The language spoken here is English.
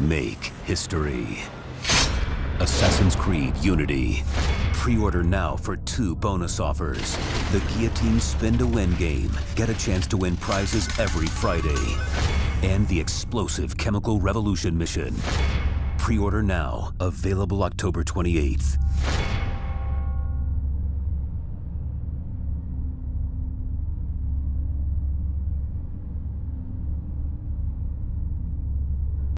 make history. Assassin's Creed Unity. Pre-order now for two bonus offers. The Guillotine Spin to Win game. Get a chance to win prizes every Friday. And the explosive Chemical Revolution mission. Pre-order now. Available October 28th.